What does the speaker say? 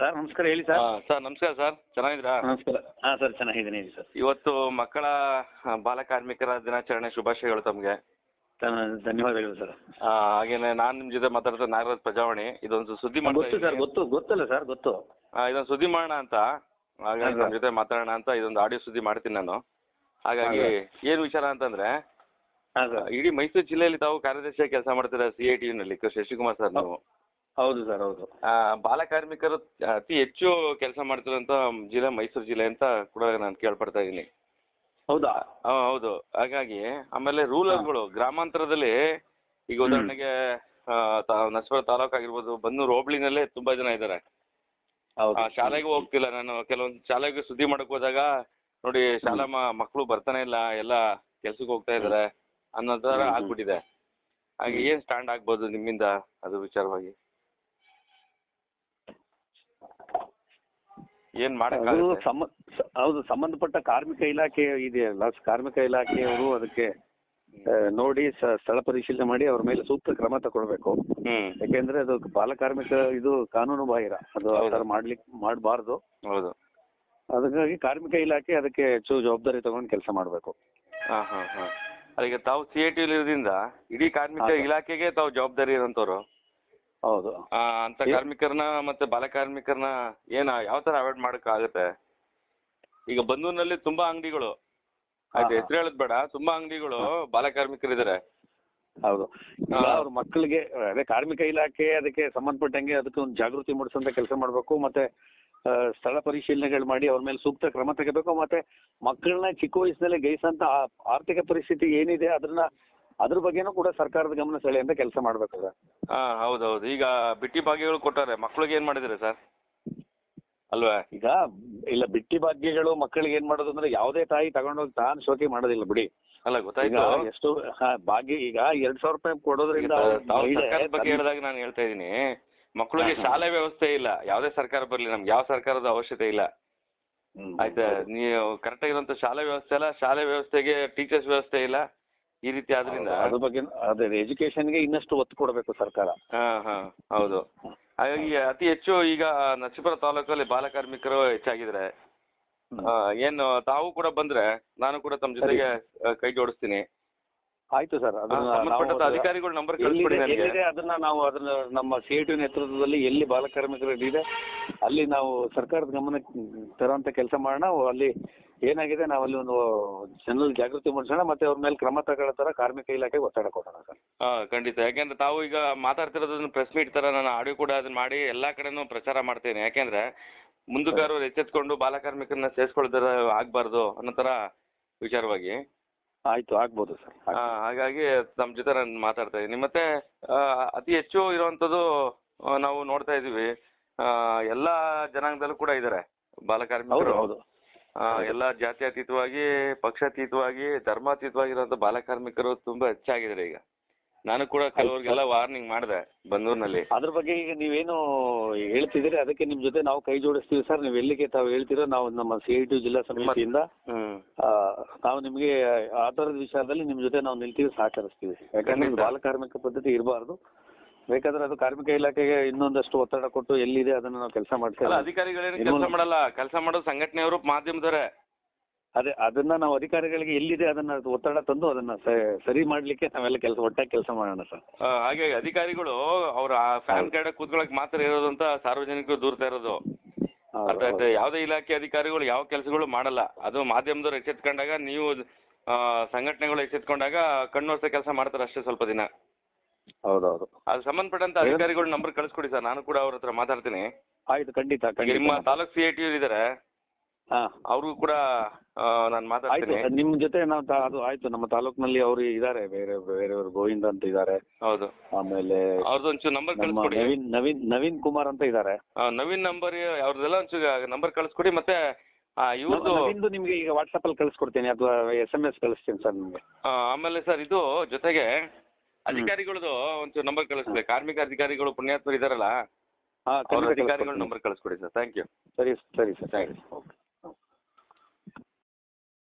Sir ನಮಸ್ಕಾರ ಹೇಳಿ sir. Sir ನಮಸ್ಕಾರ ಸರ್. ಚೆನ್ನಾಗಿದ್ದೀರಾ? ನಮಸ್ಕಾರ. ಹಾಂ ಸರ್ ಚೆನ್ನಾಗಿದ್ದೀನಿ ಹೇಳಿ ಸರ್. ಇವತ್ತು ಮಕ್ಕಳ ಬಾಲಕಾರ್ಮಿಕರ ಬಾಲ ಕಾರ್ಮಿಕರ ದಿನಾಚರಣೆ ಶುಭಾಶಯಗಳು ತಮಗೆ. ಧನ್- ಧನ್ಯವಾದಗಳು ಸರ್. ಹಾಗೇನೆ ನಾನು ನಿಮ್ಮ ಜೊತೆ ಮಾತಾಡ್ತಾ ನಾಗರಾಜ್ ಪ್ರಜಾವಾಣಿ. ಇದೊಂದು ಸುದ್ದಿ ಗೊತ್ತು ಸರ್ ಗೊತ್ತು ಗೊತ್ತಲ್ಲ ಸರ್ ಗೊತ್ತು. ಇದೊಂದು ಸುದ್ದಿ ಮಾಡೋಣ ಅಂತ. ಹಾಗಾಗಿ ನಮ್ ನಮ್ಮ ಜೊತೆ ಮಾತಾಡೋಣ ಅಂತ ಇದೊಂದು ಆಡಿಯೋ ಸುದ್ದಿ ಮಾಡ್ತೀನಿ ನಾನು. ಹಾಗಾಗಿ ಏನು ವಿಚಾರ ಅಂತಂದ್ರೆ ಇಡೀ ಮೈಸೂರು ಜಿಲ್ಲೆಯಲ್ಲಿ ತಾವು ಕಾರ್ಯದರ್ಶಿಯಾಗಿ ಕೆಲಸ ಮಾಡ್ತೀರಾ ಸಿ ಐ ಟಿ ನಲ್ಲಿ ಶಶಿಕುಮಾರ್ ಸರ್ ನೀವು. ಹೌದು ಸರ್ ಹೌದು. ಆ, ಬಾಲಕಾರ್ಮಿಕರು ಅತಿ ಹೆಚ್ಚು ಕೆಲಸ ಮಾಡ್ತಿರೋಂಥ ಜಿಲ್ಲೆ ಮೈಸೂರು ಜಿಲ್ಲೆ ಅಂತ ಕೂಡ ನಾನು ಕೇಳ್ಪಡ್ತಾ ಇದ್ದೀನಿ. ಹೌದಾ? ಆ, ಹೌದು. ಹಾಗಾಗಿ ಆಮೇಲೆ ರೂರಲ್ಗಳು ಗ್ರಾಮಾಂತರದಲ್ಲಿ ಈಗ ಉದಾಹರಣೆಗೆ ಆ, ತಾ- ನರಸೀಪುರ ತಾಲೂಕು ಆಗಿರ್ಬೋದು ಬನ್ನೂರು ಹೋಬಳಿನಲ್ಲೇ ತುಂಬಾ ಜನ ಇದ್ದಾರೆ. ಹೌದು. ಶಾಲೆಗೆ ಹೋಗ್ತಿಲ್ಲ ನಾನು. ಕೆಲವೊಂದು ಶಾಲೆಗೆ ಸುದ್ದಿ ಮಾಡಕ್ ಹೋದಾಗ ನೋಡಿ ಶಾಲಾ ಮ- ಮಕ್ಕಳು ಬರ್ತಾನೆ ಇಲ್ಲ ಎಲ್ಲ ಕೆಲ್ಸಕ್ಕೆ ಹೋಗ್ತಾ ಇದಾರೆ ಅನ್ನೋ ತರ ಆಗ್ಬಿಟ್ಟಿದೆ. ಹಾಗೆ ಏನ್ ಸ್ಟ್ಯಾಂಡ್ ಆಗ್ಬೋದು ನಿಮ್ಮಿಂದ ಅದು ವಿಚಾರವಾಗಿ? ಏನ್ ಅದು ಸಮ ಹೌದು ಸಂಬಂಧಪಟ್ಟ ಕಾರ್ಮಿಕ ಇಲಾಖೆ ಇದೆಯಲ್ಲ ಕಾರ್ಮಿಕ ಇಲಾಖೆಯವರು ಅದಕ್ಕೆ ನೋಡಿ ಸ್ಥಳ ಪರಿಶೀಲನೆ ಮಾಡಿ ಅವ್ರ ಮೇಲೆ ಸೂಕ್ತ ಕ್ರಮ ತಗೊಳ್ಬೇಕು. ಯಾಕೆಂದ್ರೆ ಅದು ಬಾಲ ಕಾರ್ಮಿಕ ಇದು ಕಾನೂನು ಬಾಹಿರ. ಅದು ಆ ಹೌದು. ಥರ ಮಾಡ್ಲಿಕ್ಕೆ ಮಾಡಬಾರ್ದು. ಹೌದು. ಅದಕ್ಕಾಗಿ ಕಾರ್ಮಿಕ ಇಲಾಖೆ ಅದಕ್ಕೆ ಹೆಚ್ಚು ಜವಾಬ್ದಾರಿ ತಗೊಂಡು ಕೆಲಸ ಮಾಡಬೇಕು. ಹಾ ಹಾ ಹಾ. ಅದಕ್ಕೆ ತಾವು ಸಿ ಐ ಟಿ ಇರೋದ್ರಿಂದ ಇಡೀ ಕಾರ್ಮಿಕ ಇಲಾಖೆಗೆ ತಾವು ಜವಾಬ್ದಾರಿ ಇರೋಂಥವ್ರು. ಹೌದು. ಆ, ಅಂತ ಕಾರ್ಮಿಕರನ್ನ ಮತ್ತೆ ಬಾಲ ಕಾರ್ಮಿಕರನ್ನ ಏನ ಯಾವ ತರ ಅವಾಯ್ಡ್ ಮಾಡಕ್ ಆಗುತ್ತೆ? ಈಗ ಬಂದೂರಿನಲ್ಲಿ ತುಂಬಾ ಅಂಗಡಿಗಳು. ಆಯ್ತು ಹಾ. ಹೆಸರು ಹೇಳದ್ ಬೇಡ ತುಂಬಾ ಅಂಗಡಿಗಳು ಬಾಲ ಕಾರ್ಮಿಕರಿದ್ದಾರೆ ಹೌದು. ಈಗ ಹಾ. ಅವ್ರ ಮಕ್ಕಳಿಗೆ ಅದೇ ಕಾರ್ಮಿಕ ಇಲಾಖೆ ಅದಕ್ಕೆ ಸಂಬಂಧಪಟ್ಟಂಗೆ ಅದಕ್ಕೆ ಒಂದು ಜಾಗೃತಿ ಮೂಡಿಸುವಂತ ಕೆಲಸ ಮಾಡಬೇಕು ಮತ್ತೆ ಆ, ಸ್ಥಳ ಪರಿಶೀಲನೆಗಳು ಮಾಡಿ ಅವ್ರ ಮೇಲೆ ಸೂಕ್ತ ಕ್ರಮ ತೆಗಿಬೇಕು ಮತ್ತೆ ಮಕ್ಕಳನ್ನ ಚಿಕ್ಕ ವಯಸ್ಸಿನಲ್ಲಿ ಗೈಸಂತ ಆ- ಆರ್ಥಿಕ ಪರಿಸ್ಥಿತಿ ಏನಿದೆ ಅದನ್ನ ಅದ್ರ ಬಗ್ಗೆನೂ ಕೂಡ ಸರ್ಕಾರದ ಗಮನ ಸೆಳೆ ಅಂತ ಕೆಲಸ ಮಾಡ್ಬೇಕು ಸರ್ ಹಾ ಹೌದೌದು. ಈಗ ಬಿಟ್ಟಿ ಭಾಗ್ಯಗಳು ಕೊಟ್ಟಾರೆ ಮಕ್ಳಿಗೆ ಏನ್ ಮಾಡಿದಿರಿ ಸರ್? ಅಲ್ವಾ? ಈಗ ಇಲ್ಲ ಬಿಟ್ಟಿ ಭಾಗ್ಯಗಳು ಮಕ್ಕಳಿಗೆ ಏನ್ ಮಾಡೋದು ಅಂದ್ರೆ ಯಾವುದೇ ತಾಯಿ ತಗೊಂಡೋಗಿ ತಾನು ಶೋಕಿ ಮಾಡೋದಿಲ್ಲ ಬಿಡಿ. ಅಲ್ಲ ಈಗ ಗೊತ್ತಾಯ್ತು ಎಷ್ಟು ಹಾ, ಭಾಗ್ಯ ಈಗ ಎರಡ್ ಸಾವಿರ ರೂಪಾಯಿ ಕೊಡೋದ್ರಿಂದ ಈಗ ಅವ್ರ ತಾವು ಮಹಿಳೆ ಸರ್ಕಾರದ ಬಗ್ಗೆ ತನ್ನ- ಹೇಳಿದಾಗ ನಾನು ಹೇಳ್ತಾ ಇದ್ದೀನಿ. ಮಕ್ಕಳಿಗೆ ಹಾ, ಹಾ. ಶಾಲೆ ವ್ಯವಸ್ಥೆ ಇಲ್ಲ. ಯಾವುದೇ ಸರ್ಕಾರ ಬರ್ಲಿ ನಮ್ಗೆ ಯಾವ ಸರ್ಕಾರದ ಅವಶ್ಯಕತೆ ಇಲ್ಲ. ಹ್ಮ್, ಆಯ್ತಾ. ನೀವು ಕರೆಕ್ಟ್ ಆಗಿರುವಂತ ಶಾಲೆ ವ್ಯವಸ್ಥೆ ಇಲ್ಲ ಶಾಲೆ ವ್ಯವಸ್ಥೆಗೆ ಟೀಚರ್ಸ್ ವ್ಯವಸ್ಥೆ ಇಲ್ಲ? ಈ ರೀತಿ ಆದ್ರಿಂದ ಅದ್ರ ಬಗ್ಗೆ ಅದೇ ಎಜುಕೇಶನ್ಗೆ ಇನ್ನಷ್ಟು ಒತ್ತು ಕೊಡಬೇಕು ಸರ್ಕಾರ. ಹಾ ಹಾ ಹೌದು. ಹಾಗಾಗಿ ಅತಿ ಹೆಚ್ಚು ಈಗ ನರಸೀಪುರ ತಾಲೂಕಲ್ಲಿ ಬಾಲ ಕಾರ್ಮಿಕರು ಹೆಚ್ಚಾಗಿದ್ದಾರೆ ಆ, ಏನು ತಾವು ಕೂಡ ಬಂದ್ರೆ ನಾನು ಕೂಡ ತಮ್ಮ ಜೊತೆಗೆ ಕೈ ಜೋಡಿಸ್ತೀನಿ. ಆಯ್ತು ಸರ್ ಸಂಬಂಧಪಟ್ಟ ಅಧಿಕಾರಿಗಳ ನಂಬರ್ ಎಲ್ಲಿದೆ ಕಳಿಸ್ಕೊಡಿ ನನಗೆ. ಎಲ್ಲಿದೆ ಅದನ್ನ ನಾವು ಅದನ್ನ ನಮ್ಮ ಸಿ ಐ ಟಿ ನೇತೃತ್ವದಲ್ಲಿ ಎಲ್ಲಿ ಬಾಲಕಾರ್ಮಿಕರು ಇದೆ ಅಲ್ಲಿ ನಾವು ಸರ್ಕಾರದ ಗಮನಕ್ಕೆ ತರುವಂತ ಕೆಲಸ ಮಾಡೋಣ ಅಲ್ಲಿ ಏನಾಗಿದೆ ನಾವು ಅಲ್ಲಿ ಒಂದು ಜನರಲ್ಲಿ ಜಾಗೃತಿ ಮೂಡಿಸೋಣ ಮತ್ತೆ ಅವ್ರ ಮೇಲೆ ಕ್ರಮ ತಗೊಳ್ಳೋ ತರ ಕಾರ್ಮಿಕ ಇಲಾಖೆಗೆ ಒತ್ತಡ ಕೊಡೋಣ ಸರ್. ಹಾ ಖಂಡಿತ. ಯಾಕೆಂದ್ರೆ ತಾವು ಈಗ ಮಾತಾಡ್ತಿರೋದನ್ನ ಪ್ರೆಸ್ ಮೀಟ್ ತರ ನಾನು ಆಡಿಯೋ ಕೂಡ ಅದನ್ನ ಮಾಡಿ ಎಲ್ಲಾ ಕಡೆನೂ ಪ್ರಚಾರ ಮಾಡ್ತೇನೆ. ಯಾಕೆಂದ್ರೆ ಮುಂದಕ್ಕಾರು ಎಚ್ಚೆತ್ಕೊಂಡು ಬಾಲ ಕಾರ್ಮಿಕರನ್ನ ಸೇರಿಸ್ಕೊಳ್ದಾರ ಆಗ್ಬಾರ್ದು ಅನ್ನೋ ತರ ವಿಚಾರವಾಗಿ. ಆಯ್ತು ಆಗ್ಬೋದು ಸರ್ ಆ, ಹಾಗಾಗಿ ನಮ್ಮ ಜೊತೆ ನಾನು ಮಾತಾಡ್ತಾ ಇದ್ದೀನಿ. ಮತ್ತೆ ಆ, ಅತಿ ಹೆಚ್ಚು ಇರುವಂಥದ್ದು ಆ, ನಾವು ನೋಡ್ತಾ ಇದೀವಿ ಆ, ಎಲ್ಲಾ ಜನಾಂಗದಲ್ಲೂ ಕೂಡ ಇದ್ದಾರೆ ಬಾಲಕಾರ್ಮಿಕರು ಹೌದು ಕಾರ್ಮಿಕರು. ಹೌದು ಆ, ಎಲ್ಲಾ ಜಾತ್ಯತೀತವಾಗಿ ಪಕ್ಷಾತೀತವಾಗಿ ಧರ್ಮಾತೀತವಾಗಿರುವಂತ ಬಾಲಕಾರ್ಮಿಕರು ತುಂಬಾ ಹೆಚ್ಚಾಗಿದ್ದಾರೆ ಈಗ. ನಾನು ಕೂಡ ಕೆಲವರಿಗೆಲ್ಲ ವಾರ್ನಿಂಗ್ ಮಾಡಿದೆ ಬಂದೂರಿನಲ್ಲಿ. ಅದ್ರ ಬಗ್ಗೆ ಈಗ ನೀವೇನು ಹೇಳ್ತಿದ್ದೀರಿ? ಅದಕ್ಕೆ ನಿಮ್ ಜೊತೆ ನಾವು ಕೈ ಜೋಡಿಸ್ತೀವಿ ಸರ್. ನೀವು ಎಲ್ಲಿಗೆ ತಾವು ಹೇಳ್ತೀರೋ ನಾವು ನಮ್ಮ ಸಿ ಐ ಟಿ ಜಿಲ್ಲಾ ಸಮಿತಿಯಿಂದ ಹ್ಮ್. ಆ, ನಾವು ನಿಮಗೆ ಆ ಥರದ ವಿಚಾರದಲ್ಲಿ ನಿಮ್ ಜೊತೆ ನಾವು ನಿಲ್ತೀವಿ ಸಹಕರಿಸ್ತೀವಿ. ಯಾಕಂದ್ರೆ ಇದು ಖಂಡಿತ. ಬಾಲ ಕಾರ್ಮಿಕ ಪದ್ಧತಿ ಇರಬಾರ್ದು. ಬೇಕಾದ್ರೆ ಅದು ಕಾರ್ಮಿಕ ಇಲಾಖೆಗೆ ಇನ್ನೊಂದಷ್ಟು ಒತ್ತಡ ಕೊಟ್ಟು ಎಲ್ಲಿದೆ ಅದನ್ನ ನಾವು ಕೆಲಸ ಅಲ್ಲ ಅಧಿಕಾರಿಗಳೇ ಅಧಿಕಾರಿಗಳೇನು ಕೆಲಸ ಮಾಡಲ್ಲ. ಕೆಲಸ ಮಾಡೋ ಸಂಘಟನೆಯವರು ಮಾಧ್ಯಮದವರೇ. ಅದೇ ಅದನ್ನ ನಾವು ಅಧಿಕಾರಿಗಳಿಗೆ ಎಲ್ಲಿದೆ ಅದನ್ನ ಒತ್ತಡ ತಂದು ಅದನ್ನ ಸರಿ ಮಾಡ್ಲಿಕ್ಕೆ ನಾವೆಲ್ಲ ಕೆಲಸ ಒಟ್ಟಾಗಿ ಕೆಲಸ ಮಾಡೋಣ ಸರ್. ಹಾಗೆ ಅಧಿಕಾರಿಗಳು ಅವ್ರ ಫ್ಯಾನ್ ಕಾರ್ಡ್ ಕೂತ್ಕೊಳಕ್ ಮಾತ್ರ ಇರೋದಂತ ಅಂತ ಸಾರ್ವಜನಿಕರು ದೂರ್ತಾ ಇರೋದು. ಯಾವ್ದೇ ಇಲಾಖೆ ಅಧಿಕಾರಿಗಳು ಯಾವ ಕೆಲಸಗಳು ಮಾಡಲ್ಲ. ಅದು ಮಾಧ್ಯಮದವ್ರು ಎಚ್ಚೆತ್ಕೊಂಡಾಗ ನೀವು ಆ, ಸಂಘಟನೆಗಳು ಎಚ್ಚೆತ್ಕೊಂಡಾಗ ಕಣ್ಣು ಕೆಲಸ ಮಾಡ್ತಾರೆ ಅಷ್ಟೇ ಸ್ವಲ್ಪ ದಿನ. ಹೌದೌದು. ಅದು ಸಂಬಂಧಪಟ್ಟಂತ ಅಧಿಕಾರಿಗಳು ನಂಬರ್ ಕಳಿಸ್ಕೊಡಿ ಸರ್. ನಾನು ಕೂಡ ಅವ್ರ ಹತ್ರ ಮಾತಾಡ್ತೀನಿ. ಆಯ್ತು ಖಂಡಿತ ನಿಮ್ಮ ತಾಲೂಕ್ ಸಿ ಐ ಟಿ ಇದ್ದಾರೆ ಅವ್ರಿಗೂ ಕೂಡ ನಾನು ಆಯ್ತು ಮಾತಾಡ್ತೀನಿ ನಿಮ್ ಜೊತೆ ನಾವು ತಾ- ಅದು ಆಯ್ತು ನಮ್ಮ ತಾಲೂಕ್ನಲ್ಲಿ ಅವರು ಇದ್ದಾರೆ ಬೇರೆ ಬೇರೆಯವರು ಗೋವಿಂದ ಅಂತ ಇದಾರೆ. ಹೌದು. ಆಮೇಲೆ ಅವ್ರದ್ದು ಒಂಚೂರು ನಂಬರ್ ನಮ್ಮ ಕಳಿಸ್ಕೊಡಿ. ನವೀನ್ ನವೀನ್ ನವೀನ್ ಕುಮಾರ್ ಅಂತ ಇದ್ದಾರೆ ಆ, ನವೀನ್ ನಂಬರ್ ಅವ್ರದೆಲ್ಲ ಒಂಚೂರು ನಂಬರ್ ಕಳಿಸ್ಕೊಡಿ ಮತ್ತೆ ಇವ್ರದ್ದು ನವೀನ್ದು ನಿಮ್ಗೆ ಈಗ ವಾಟ್ಸಪ್ ಅಲ್ಲಿ ಕಳ್ಸಿಕೊಡ್ತೀನಿ ಅಥವಾ ಎಸ್ ಎಂ ಎಸ್ ಕಳಿಸ್ತೀನಿ ಸರ್ ನಿಮ್ಗೆ. ಆಮೇಲೆ ಸರ್ ಇದು ಜೊತೆಗೆ ಅಧಿಕಾರಿಗಳದ್ದು ಒಂಚೂರು ನಂಬರ್ ಕಳಿಸ್ಬೇಕು. ಕಾರ್ಮಿಕ ಅಧಿಕಾರಿಗಳು ಪುಣ್ಯಾತ್ಮರು ಇದಾರಲ್ಲ ಹಾ ಅವ್ರ ಖಂಡಿತ ಅಧಿಕಾರಿಗಳ ಕಳ್ಸ್ಕೊಡ್ತೀನಿ. ನಂಬರ್ ಕಳಿಸ್ಕೊಡಿ ಸರ್. ಥ್ಯಾಂಕ್ ಯು ಸರಿ ಸರಿ ಸರ್. Thank you okay